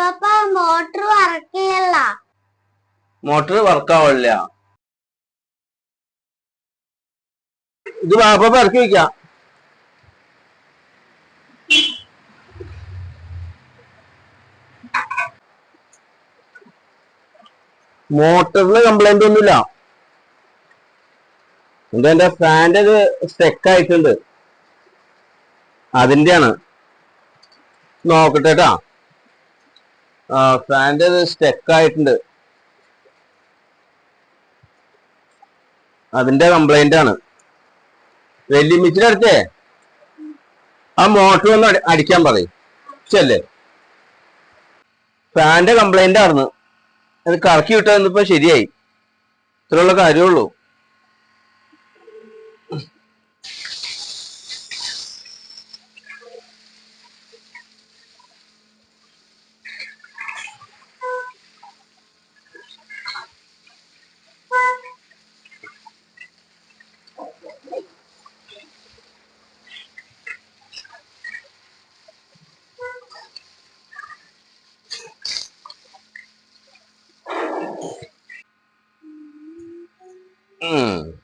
പപ്പ motor ചെയ്യല്ല motor വർക്കാവില്ല. ഇത് വാപ്പ ഇറക്കി വെക്കാം. മോട്ടറിന് കംപ്ലൈന്റ് ഒന്നുമില്ല. എന്താ എന്റെ ഫാന്റെ സ്റ്റെക്ക് ആയിട്ടുണ്ട്. അതിന്റെയാണ്. നോക്കട്ടെ ട്ടാ. ആ ഫാന്റെ സ്റ്റെക്ക് ആയിട്ടുണ്ട്. അതിന്റെ കംപ്ലൈന്റ് ആണ്. വെല്ലുമിച്ചിന്റെ അടുത്തേ ആ മോട്ടർ ഒന്ന് അടിക്കാൻ പറയും. ചെല്ലേ ഫാന്റെ കംപ്ലൈന്റ് ആയിരുന്നു. അത് കറക്കി വിട്ടതിപ്പോ ശരിയായി. ഇത്രയുള്ള കാര്യമുള്ളൂ 嗯。